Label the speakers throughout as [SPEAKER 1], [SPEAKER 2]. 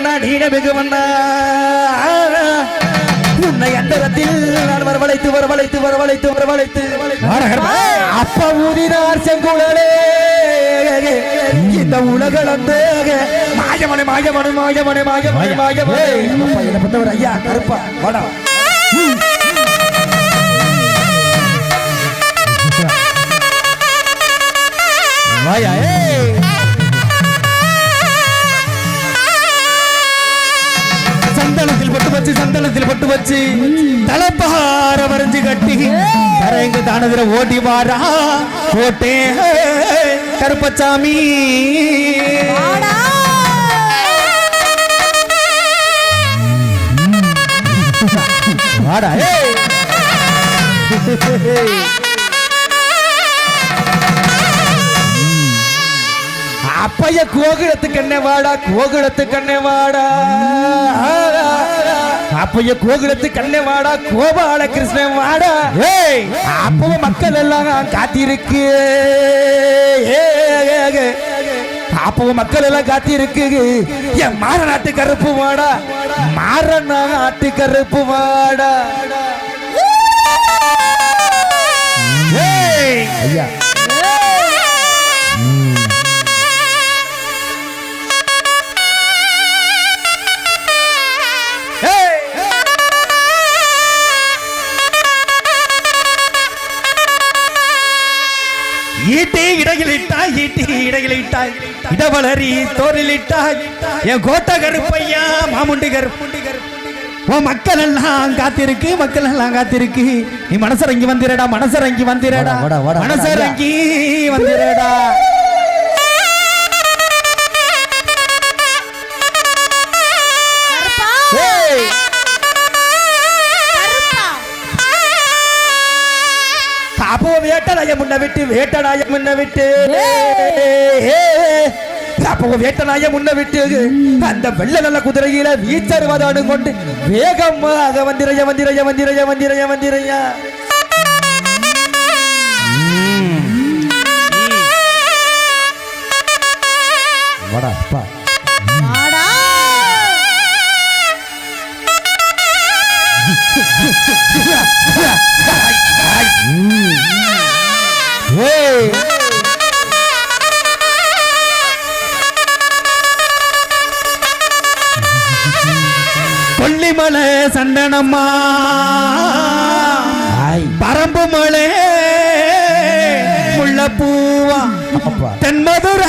[SPEAKER 1] வெகுவண்ணா நீன வெகுவண்ணா உன்னை அந்தரத்தில் நான் வரவழைத்து வரவழைத்து வரவழைத்து வரவழைத்து. அப்ப ஊதினார் செங்குழலே. இந்த உலகளந்த. மாயமனை மாயமனை மாயமனை மாயமனை மாயமனை பத்தவர் ஐயா கருப்பா. வாடா. வச்சு சந்தனத்தில் பட்டு வச்சு தலப்பகார வரைஞ்சு கட்டி தரங்க தானதுல ஓடி வாரா கோட்டே கருப்பச்சாமி வாடா. அப்பைய கோகுலத்து கண்ணே வாடா? கோகுலத்து கண்ணே வாடா? அப்பைய கோகுலத்து கண்ணே வாடா கோபால கிருஷ்ணன் வாடா. ஏய். அப்பவும் மக்கள் எல்லாம் காத்திருக்கு. அப்பவும் மக்கள் எல்லாம் காத்திருக்கு. என் மாற நாட்டு கருப்பு வாடா. மாற நாட்டு கருப்பு வாடா. இடையிலிட்டாய் ஈட்டி இடையிலிட்டாய். இடவளரி தோரிலிட்டாய் என் கோட்டை கருப்பையா மாமுண்டி கருப்புண்டி கருப்பு உன் மக்கள் எல்லாம் காத்திருக்கு மக்கள் எல்லாம் காத்திருக்கு. நீ மனசரங்கி வந்திரடா மனசரங்கி வந்திரடா. மனசரங்கி வந்திரடா. அப்போ வேட்டனாய முன்ன விட்டு வேட்டனாய முன்ன விட்டு. அப்போ வேட்டனாய முன்ன விட்டு. அந்த வெள்ள நல்ல குதிரையில வீச்சருவதானு கொண்டு வேகமாக வந்திரைய வந்திரைய வந்திரைய வந்திரைய வந்திரையா.
[SPEAKER 2] வாடா அப்பா.
[SPEAKER 1] ஏய் கொல்லிமலை சண்டனம்மா பரம்பு மலை. முள்ளப்பூவா தென்மதுர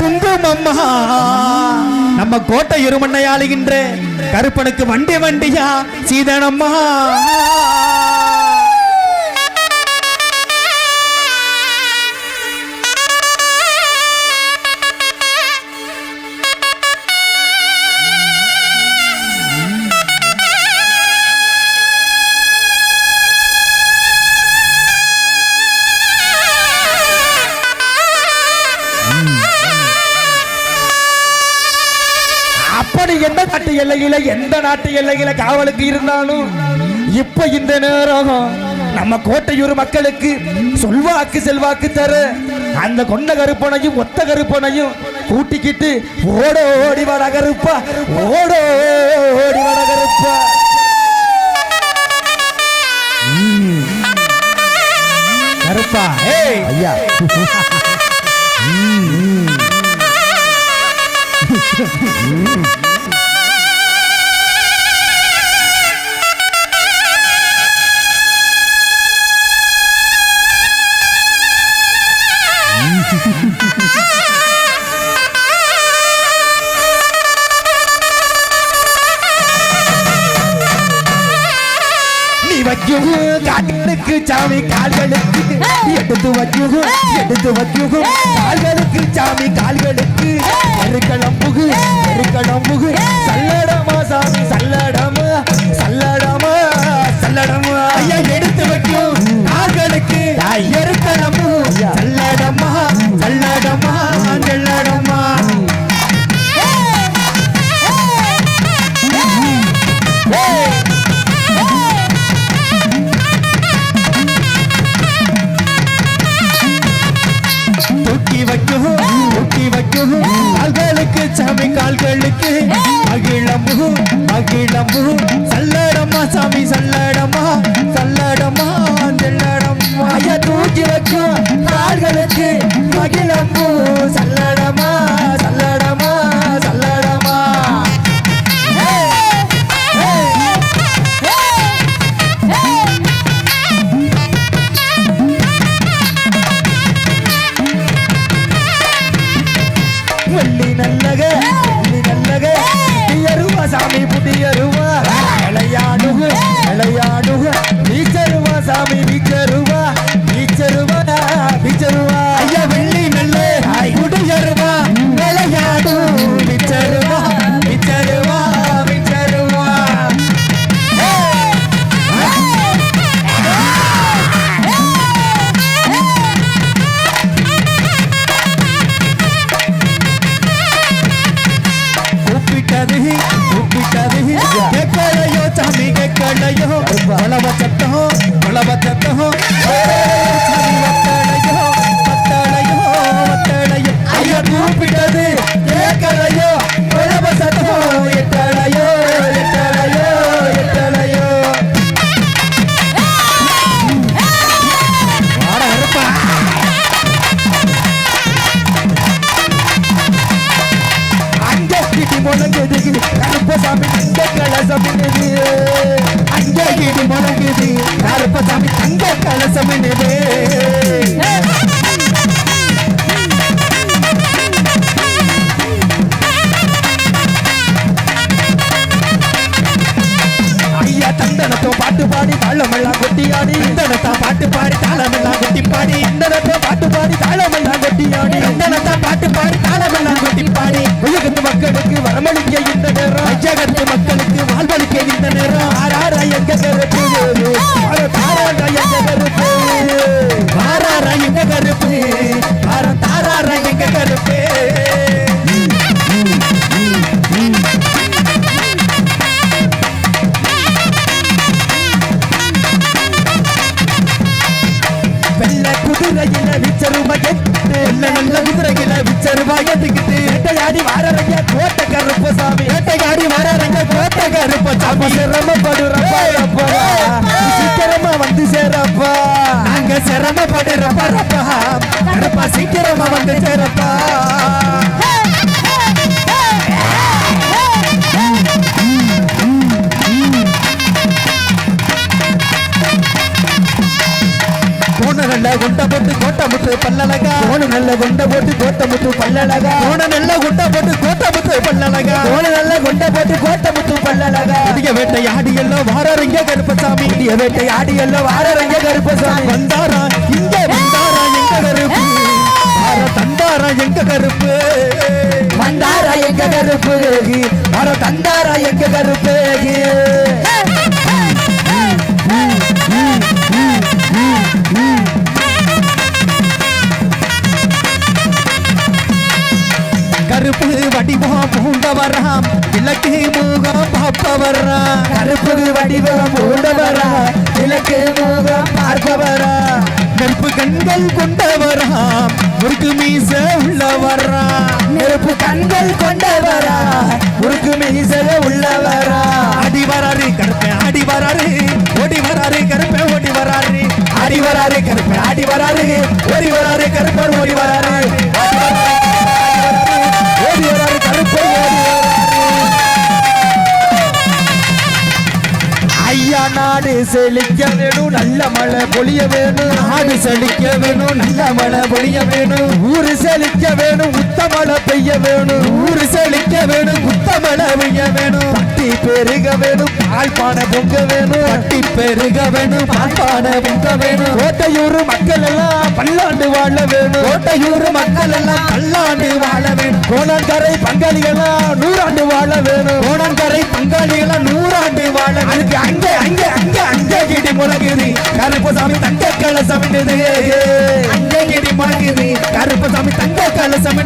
[SPEAKER 1] குங்குமம்மா. நம்ம கோட்டை இருமண்ணை ஆளுகின்ற கருப்பனுக்கு வண்டி வண்டியா சீதனம்மா. எல்லையில எந்த நாட்டு எல்லையில காவலுக்கு இருந்தாலும் இப்ப இந்த நேரம் நம்ம கோட்டையூர் மக்களுக்கு சொல்வாக்கு செல்வாக்கு தர அந்த கொண்ட கருப்பனையும் ஒத்த கருப்பனையும் கூட்டிக்கிட்டு ஓட ஓடி வட கருப்பா ஓட ஓடி வட கருப்பா. கருப்பா
[SPEAKER 2] ஐயா.
[SPEAKER 1] நீ வைக்கும் கால்களுக்கு சாமி கால்களுக்கு. எடுத்து வைக்கும் எடுத்து வைக்கும் கால்களுக்கு சாமி கால்களுக்கு. எருக்களம்புகு எருக்களம்புகு சல்லடமா சாமி சல்லடமா சல்லடமா சல்லடமா. ஐயா எடுத்து வைக்கும். வைக்கும் முட்டி வைக்கும். கால்களுக்கு சாமி கால்களுக்கு மகிழம்பு மகிழம்பு சல்லடமா சாமி சல்லடமா சல்லடமா செல்லடமா ஐயா தூக்கி வைக்கும் கால்களுக்கு மகிழம்பு சல்லடமா சல்லட Sammy B. கருப்பசாமி தங்க கலசம் என்னதே? ஐயா தந்தனத்தோ பாட்டு பாடி தாளமெல்லாம் கொட்டி ஆடி தந்தனத்தா பாட்டு பாடி தாளமெல்லாம் கொட்டி பாடி தந்தனத்தோ பாட்டு பாடி சாமி சிரமப்படுறப்பா அப்பா சீக்கிரமா வந்து சேரப்பா. நாங்க சிரமப்படுறப்பா ரப்பா. கருப்பா சீக்கிரமா வந்து சேரப்பா. நல்ல குண்ட போட்டு கோட்டை முத்து பல்லழகா. கோண நல்ல குண்ட போட்டு கோட்டை முத்து பல்லழகா. கோண நல்ல குண்ட போட்டு கோட்டை முத்து பல்லழகா. கோண நல்ல குண்ட போட்டு கோட்டை முத்து பல்லழகா. புதிய வேட்டை ஆடி எல்லாம் வாரறிங்க கருப்பசாமி. புதிய வேட்டை ஆடி எல்லாம் வாரறிங்க கருப்பசாமி. வந்தாரா இங்க வந்தாரா எங்க கருப்பு? தந்தாரா எங்க கருப்பு? வந்தாரா எங்க கருப்பு? வார தந்தாரா எங்க கருப்பு? கருப்பு வடிவம் பூண்டவராம். இலக்கு முகம் பார்ப்பவராம். கருப்பு வடிவம் பூண்டவராம். இலக்கு முகம் பார்ப்பவரா நெருப்பு கண்கள் கொண்டவராம். முறுக்கு மீச உள்ளவரா நெருப்பு கண்கள் கொண்டவரா முறுக்கு மீச உள்ளவரா அடி வராரு கருப்பை ஆடி வராரு ஓடி வராரு கருப்பை ஓடி வராரு ஆடி வராரு கருப்பை ஆடி வராரு ஓடி வராரு கருப்பர் ஓடி வராரு நாடு செழிக்க வேணும் நல்ல மழை பொழிய வேணும். நாடு செழிக்க வேணும் நல்ல மழை பொழிய வேணும். ஊரு செழிக்க வேணும் உத்த மழை பெய்ய வேணும். ஊரு செழிக்க வேணும் உத்த மழை பெய்ய வேணும். பட்டி பெருக வேணும் பால் பானை பொங்க வேணும். பட்டி பெருக வேணும் பால் பானை பொங்க வேணும். கோட்டையூர் மக்கள் எல்லாம் பல்லாண்டு வாழ வேணும். கோட்டையூர் மக்கள் எல்லாம் பல்லாண்டு வாழ வேணும். கோணாங்கரை பங்காளிகளெல்லாம் நூறாண்டு வாழ வேணும். கோணாங்கரை பங்காளிகளெல்லாம் நூறாண்டு வாழ அதுக்கு அங்கே அங்கே அங்கே அங்க கிடி முழங்குது. கருப்பசாமி தங்க கலசம் அங்கே கிடி முழங்குது. கருப்பசாமி தங்க கலசம்